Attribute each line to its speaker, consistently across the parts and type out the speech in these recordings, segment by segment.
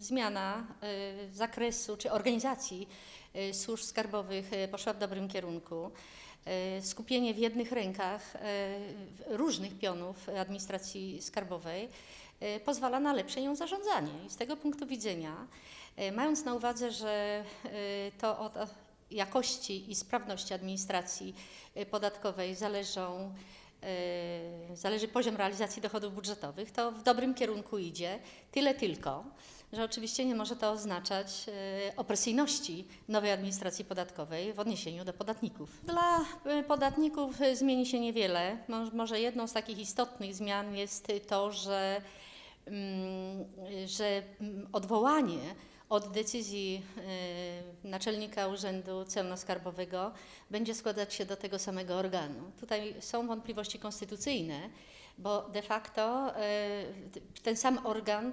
Speaker 1: Zmiana y, zakresu czy organizacji y, służb skarbowych y, poszła w dobrym kierunku. Skupienie w jednych rękach różnych pionów administracji skarbowej pozwala na lepsze ją zarządzanie. I z tego punktu widzenia, mając na uwadze, że to od jakości i sprawności administracji podatkowej zależą zależy poziom realizacji dochodów budżetowych, to w dobrym kierunku idzie. Tyle tylko, że oczywiście nie może to oznaczać y, opresyjności nowej administracji podatkowej w odniesieniu do podatników. Dla y, podatników zmieni się niewiele. Mo- Może jedną z takich istotnych zmian jest to, że, mm, że mm, odwołanie od decyzji y, naczelnika Urzędu Celno-Skarbowego będzie składać się do tego samego organu. Tutaj są wątpliwości konstytucyjne, bo de facto y, ten sam organ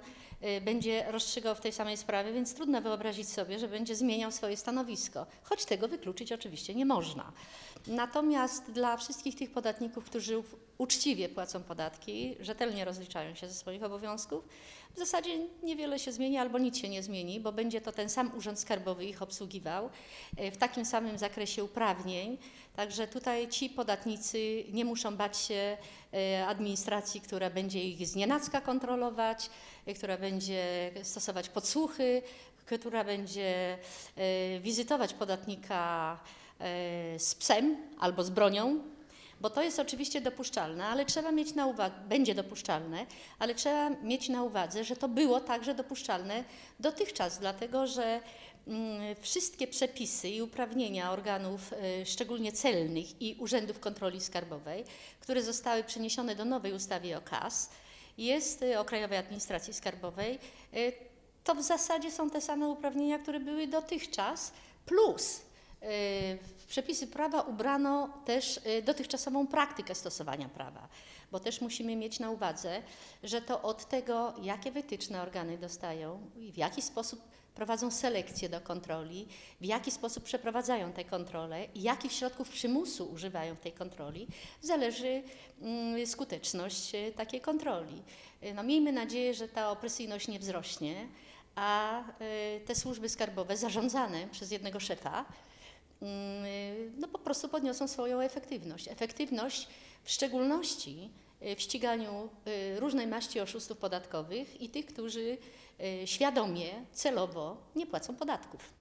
Speaker 1: będzie rozstrzygał w tej samej sprawie, więc trudno wyobrazić sobie, że będzie zmieniał swoje stanowisko, choć tego wykluczyć oczywiście nie można. Natomiast dla wszystkich tych podatników, którzy uczciwie płacą podatki, rzetelnie rozliczają się ze swoich obowiązków, w zasadzie niewiele się zmieni albo nic się nie zmieni, bo będzie to ten sam Urząd Skarbowy ich obsługiwał e, w takim samym zakresie uprawnień. Także tutaj ci podatnicy nie muszą bać się administracji, która będzie ich znienacka kontrolować, e, która będzie stosować podsłuchy, która będzie e, wizytować podatnika z psem albo z bronią, bo to jest oczywiście dopuszczalne, ale trzeba mieć na uwadze, będzie dopuszczalne, ale trzeba mieć na uwadze, że to było także dopuszczalne dotychczas, dlatego że mm, wszystkie przepisy i uprawnienia organów, y, szczególnie celnych i urzędów kontroli skarbowej, które zostały przeniesione do nowej ustawy o KAS, jest o Krajowej Administracji Skarbowej, y, to w zasadzie są te same uprawnienia, które były dotychczas, plus w przepisy prawa ubrano też y, dotychczasową praktykę stosowania prawa, bo też musimy mieć na uwadze, że to od tego, jakie wytyczne organy dostają i w jaki sposób prowadzą selekcję do kontroli, w jaki sposób przeprowadzają te kontrole i jakich środków przymusu używają w tej kontroli, zależy mm, skuteczność y, takiej kontroli. Y, No, miejmy nadzieję, że ta opresyjność nie wzrośnie, a te służby skarbowe zarządzane przez jednego szefa no po prostu podniosą swoją efektywność. Efektywność w szczególności y, w ściganiu y, różnej maści oszustów podatkowych i tych, którzy y, świadomie, celowo nie płacą podatków.